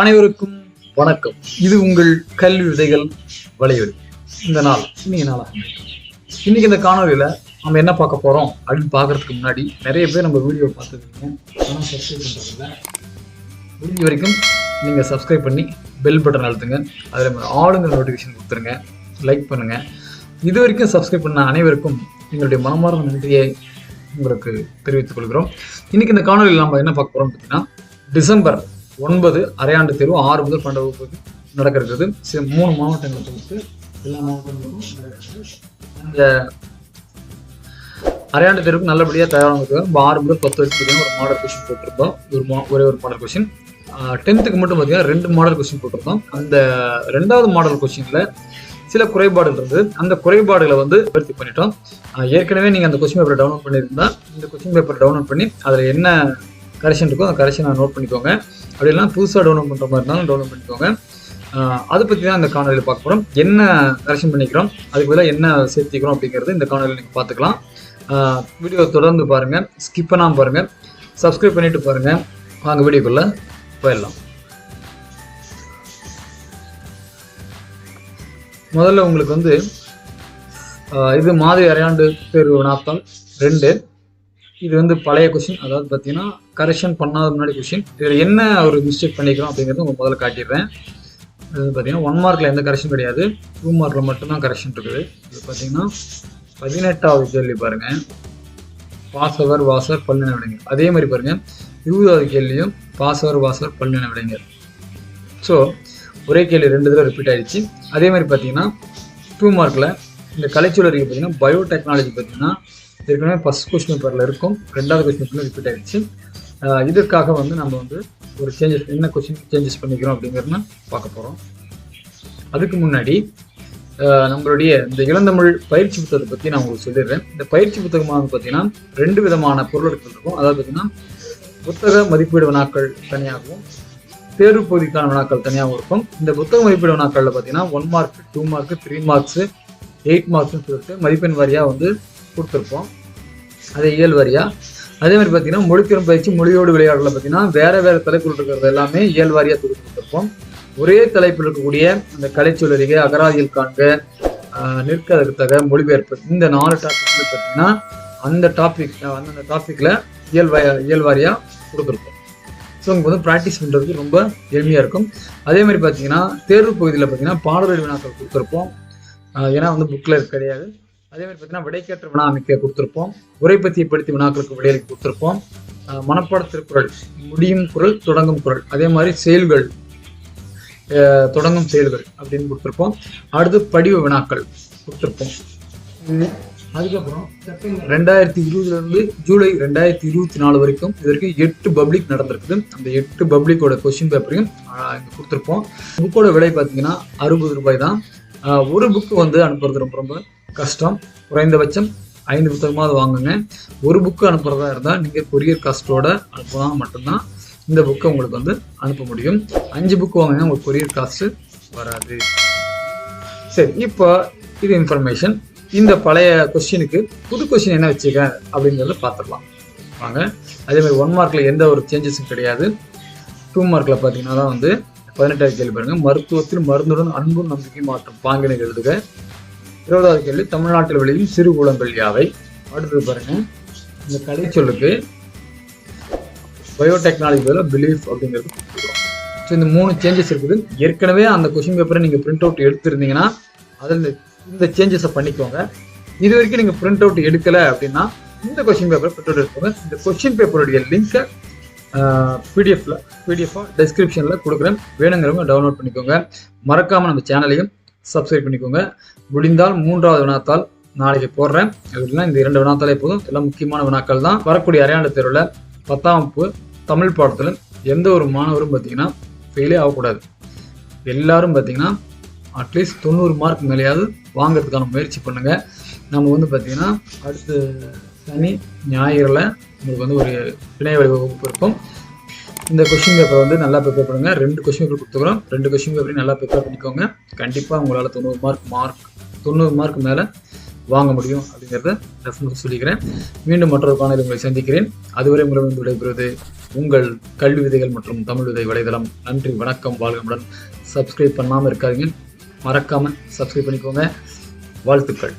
அனைவருக்கும் வணக்கம். இது உங்கள் கல்வி விதைகள் வலையொலி. இந்த நாள் இன்னைக்கு நாளாக. இன்னைக்கு இந்த காணொலியில நம்ம என்ன பார்க்க போறோம் அப்படின்னு பார்க்கறதுக்கு முன்னாடி நிறைய பேர் நம்ம வீடியோ பார்த்துருக்கீங்க. ஆனால் சப்ஸ்கிரைப் பண்ணுறதில்ல முடிஞ்ச வரைக்கும் நீங்கள் சப்ஸ்கிரைப் பண்ணி பெல் பட்டன் அழுத்துங்க. அதில் ஆளுங்க நோட்டிஃபிகேஷன் கொடுத்துருங்க. லைக் பண்ணுங்க. இது வரைக்கும் சப்ஸ்கிரைப் பண்ண அனைவருக்கும் எங்களுடைய மனமார்ந்த நன்றியை உங்களுக்கு தெரிவித்துக் கொள்கிறோம். இன்னைக்கு இந்த காணொலியில் நம்ம என்ன பார்க்க போறோம் பார்த்தீங்கன்னா டிசம்பர் ஒன்பது அரையாண்டு தேர்வு ஆறு முதல் பன்னெண்டு வகுப்புக்கு நடக்கிறது. சில மூணு மாவட்டங்களை பொறுத்து எல்லா மாவட்டங்களுக்கும் இந்த அந்த அரையாண்டு தேர்வுக்கு நல்லபடியாக தயாராக நம்ம ஆறு முதல் பத்து வரைக்கும் பார்த்தீங்கன்னா ஒரு மாடல் கொஸ்டின் போட்டிருந்தோம் ஒரு மா- ஒரே ஒரு மாடல் கொஸ்டின் டென்த்துக்கு மட்டும் பார்த்தீங்கன்னா ரெண்டு மாடல் கொஸ்டின் போட்டிருந்தோம் அந்த ரெண்டாவது மாடல் கொஸ்டினில் சில குறைபாடுகள் இருந்தது. அந்த குறைபாடுகளை வந்து நிவர்த்தி பண்ணிட்டோம். ஏற்கனவே நீங்கள் அந்த கொஸ்டின் பேப்பரை டவுன்லோட் பண்ணியிருந்தா இந்த கொஸ்டின் பேப்பரை டவுன்லோட் பண்ணி அதில் என்ன கரெக்ஷன் இருக்கும் அந்த கரெக்ஷனை நோட் பண்ணிக்கோங்க. அப்படி புதுசாக டவுன்லோட் பண்ணுற மாதிரி இருந்தாலும் டவுன்லோட் பண்ணிக்கோங்க. அதை பற்றி தான் இந்த காணொலியில் பார்க்க போகிறோம் என்ன கரெக்ஷன் பண்ணிக்கிறோம்? அதுக்கு பதிலாக என்ன சேர்த்திக்கிறோம் அப்படிங்கிறது இந்த காணொலியில் நீங்கள் பார்த்துக்கலாம். வீடியோ தொடர்ந்து பாருங்கள் ஸ்கிப் பண்ணாமல் பாருங்கள் சப்ஸ்கிரைப் பண்ணிவிட்டு பாருங்கள் வாங்க வீடியோக்குள்ளே போயிடலாம். முதல்ல உங்களுக்கு வந்து இது மாதிரி அரையாண்டு தேர்வு நாட்டம் ரெண்டு. இது வந்து பழைய கொஷின் அதாவது பார்த்தீங்கன்னா கரெக்ஷன் பண்ணாத முன்னாடி கொஷின் இதில் என்ன ஒரு மிஸ்டேக் பண்ணிக்கிறோம் அப்படிங்கிறது உங்களுக்கு முதல்ல காட்டிடுறேன். அது பார்த்தீங்கன்னா ஒன் மார்க்கில் எந்த கரெக்ஷன் கிடையாது. டூ மார்க்கில் மட்டும்தான் கரெக்ஷன் இருக்குது. இது பார்த்தீங்கன்னா பதினெட்டாவது கேள்வி பாருங்கள் பாசவர் வாசர் பல்லின விடைங்க அதே மாதிரி பாருங்கள் இருபதாவது கேள்வியும் பாசவர் வாசர் பல்லின விடைங்க ஸோ ஒரே கேள்வி ரெண்டு தடவை ரிப்பீட் ஆகிடுச்சு அதே மாதிரி பார்த்தீங்கன்னா டூ மார்க்கில் இந்த கலைச்சொல்லறிக்கை பார்த்தீங்கன்னா பயோடெக்னாலஜி பார்த்தீங்கன்னா ஏற்கனவே ஃபஸ்ட் கொஸ்டின் பேப்பரில் இருக்கும். ரெண்டாவது கொஸ்டின் பேப்பரில் ரிப்பீட் ஆகிடுச்சு இதற்காக வந்து நம்ம வந்து ஒரு சேஞ்சஸ் என்ன கொஸ்டின் சேஞ்சஸ் பண்ணிக்கிறோம் அப்படிங்கிறத பார்க்க போகிறோம் அதுக்கு முன்னாடி நம்மளுடைய இந்த இளந்தமிழ் பயிற்சி புத்தகத்தை பற்றி நான் உங்களுக்கு சொல்லிடுறேன். இந்த பயிற்சி புத்தகமாக வந்து பார்த்தீங்கன்னா ரெண்டு விதமான பொருளெடுப்புகள் இருக்கும். அதாவது பார்த்தீங்கன்னா புத்தக மதிப்பீடு வினாக்கள் தனியாகவும் தேர்வு பகுதிக்கான வினாக்கள் தனியாகவும் இருக்கும். இந்த புத்தக மதிப்பீடு வினாக்களில் பார்த்தீங்கன்னா one mark two mark three marks eight மார்க்ஸ்னு சொல்லிட்டு மதிப்பெண் வாரியாக வந்து கொடுத்துருப்போம். அது இயல் வாரியாக அதே மாதிரி பார்த்தீங்கன்னா மொழித்திறன் பயிற்சி மொழியோடு விளையாடல பார்த்தீங்கன்னா வேற வேற தலைப்புகள் இருக்கிறது எல்லாமே இயல் வாரியாக தொகுத்து கொடுத்துருப்போம். ஒரே தலைப்பில் இருக்கக்கூடிய அந்த கலைச்சொல்லறிகை அகராதியில் காண்க ஆஹ் மொழிபெயர்ப்பு இந்த நாலு டாபிக் வந்து பார்த்தீங்கன்னா அந்த டாபிக் அந்தந்த டாப்பிக்கில் இயல் இயல்வாரியாக கொடுத்துருப்போம். ஸோ உங்களுக்கு வந்து ப்ராக்டிஸ் பண்ணுறதுக்கு ரொம்ப எளிமையாக இருக்கும். அதே மாதிரி பார்த்தீங்கன்னா தேர்வு பகுதியில் பார்த்தீங்கன்னா பாடல் வினாக்கள் கொடுத்துருப்போம். ஏன்னா வந்து புக்கில் கிடையாது. அதே மாதிரி பார்த்தீங்கன்னா விடைக்கேற்ற வினா அமைக்க கொடுத்துருப்போம். உரைப்பத்தியை படுத்தி வினாக்களுக்கு விடையளிக்க கொடுத்துருப்போம். மனப்பாட திருக்குறள் முடியும் குரல் தொடங்கும் குரல். அதே மாதிரி செயல்கள் தொடங்கும் செயல்கள் அப்படின்னு கொடுத்துருப்போம். அடுத்து படிவ வினாக்கள் கொடுத்துருப்போம். அதுக்கப்புறம் ரெண்டாயிரத்தி இருபதுலேருந்து ஜூலை ரெண்டாயிரத்தி இருபத்தி நாலு வரைக்கும் இது வரைக்கும் எட்டு பப்ளிக் நடந்திருக்குது. அந்த எட்டு பப்ளிக்கோட கொஸ்டின் பேப்பரையும் இங்கே கொடுத்துருப்போம். புக்கோட விலை பார்த்தீங்கன்னா அறுபது ரூபாய் தான். ஒரு புக்கு வந்து அனுப்புறது ரொம்ப ரொம்ப கஷ்டம். குறைந்தபட்சம் ஐந்து புத்தகமாவது வாங்குங்க. ஒரு புக்கு அனுப்புறதா இருந்தால் நீங்கள் கொரியர் காஸ்ட்டோட அனுப்புனா மட்டும்தான் இந்த புக்கை உங்களுக்கு வந்து அனுப்ப முடியும். அஞ்சு புக்கு வாங்கினா உங்களுக்கு கொரியர் காஸ்ட்டு வராது. சரி இப்போ இது இன்ஃபர்மேஷன் இந்த பழைய கொஸ்டினுக்கு புது கொஸ்டின் என்ன வச்சுக்க அப்படிங்கிறத பார்த்துடலாம். வாங்க. அதே மாதிரி ஒன் மார்க்கில் எந்த ஒரு சேஞ்சஸும் கிடையாது. டூ மார்க்கில் பார்த்தீங்கன்னா தான் வந்து பதினெட்டாவது கேள்வி பாருங்கள் மருத்துவத்தில் மருந்துடன் அன்பும் நம்பிக்கை மாற்றம். பாங்கினை எழுதுக. இருபதாவது கேள்வி தமிழ்நாட்டில் விளையும் சிறு குளங்கள் யாவை? அடுத்தது பாருங்க. இந்த கடை சொல்லுக்கு பயோடெக்னாலஜி பதிலாக பிலீஃப் அப்படிங்கிறது ஸோ இந்த மூணு சேஞ்சஸ் இருக்குது. ஏற்கனவே அந்த கொஷின் பேப்பரை நீங்கள் பிரிண்ட் அவுட் எடுத்திருந்தீங்கன்னா அதில் இந்த- இந்த சேஞ்சஸை பண்ணிக்கோங்க. இது வரைக்கும் நீங்கள் பிரிண்ட் அவுட் எடுக்கலை அப்படின்னா இந்த கொஷின் பேப்பரை பிரிண்ட் அவுட் எடுத்துக்கோங்க. இந்த கொஷின் பேப்பருடைய லிங்க்கை பிடிஎஃப்ல பிடிஎஃபாக டெஸ்கிரிப்ஷனில் கொடுக்குறேன். வேணுங்கிறவங்க டவுன்லோட் பண்ணிக்கோங்க. மறக்காமல் நம்ம சேனலையும் சப்ஸ்கிரைப் பண்ணிக்கோங்க. முடிந்தால் மூன்றாவது வினாத்தால் நாளைக்கு போடுறேன். அப்படின்னா இந்த இரண்டு வினாத்தாலே போதும். எல்லாம் முக்கியமான வினாக்கள் தான். வரக்கூடிய அரையாண்டு தேர்வில் பத்தாம் வகுப்பு தமிழ் பாடத்தில் எந்த ஒரு மாணவரும் பார்த்தீங்கன்னா ஃபெயிலே ஆகக்கூடாது. எல்லாரும் பார்த்தீங்கன்னா அட்லீஸ்ட் தொண்ணூறு மார்க் மேலேயாவது வாங்குறதுக்கான முயற்சி பண்ணுங்கள் நம்ம வந்து பார்த்தீங்கன்னா அடுத்த சனி ஞாயிறில் உங்களுக்கு வந்து ஒரு இணையவழி வகுப்பு இருக்கும். இந்த கொஷின் பேப்பர் வந்து நல்லா ப்ரிப்பேர் பண்ணுங்கள் ரெண்டு கொஷின் பேப்பர் கொடுத்துக்கிறோம் ரெண்டு கொஷின் பேப்பரையும் நல்லா ப்ரிப்பேர் பண்ணிக்கோங்க. கண்டிப்பாக உங்களால் தொண்ணூறு மார்க் மார்க் தொண்ணூறு மார்க் மேலே வாங்க முடியும் அப்படிங்கிறத டெஃபினட் சொல்லிக்கிறேன். மீண்டும் மற்றொரு காணொலி உங்களை சந்திக்கிறேன். அதுவரை உங்களிடம் விடைபெறுவது உங்கள் கல்வி விதைகள் மற்றும் தமிழ் விதை வலைதளம். நன்றி வணக்கம் வாழ்கமுடன். சப்ஸ்கிரைப் பண்ணாமல் இருக்காதீங்க. மறக்காமல் சப்ஸ்கிரைப் பண்ணிக்கோங்க. வாழ்த்துக்கள்.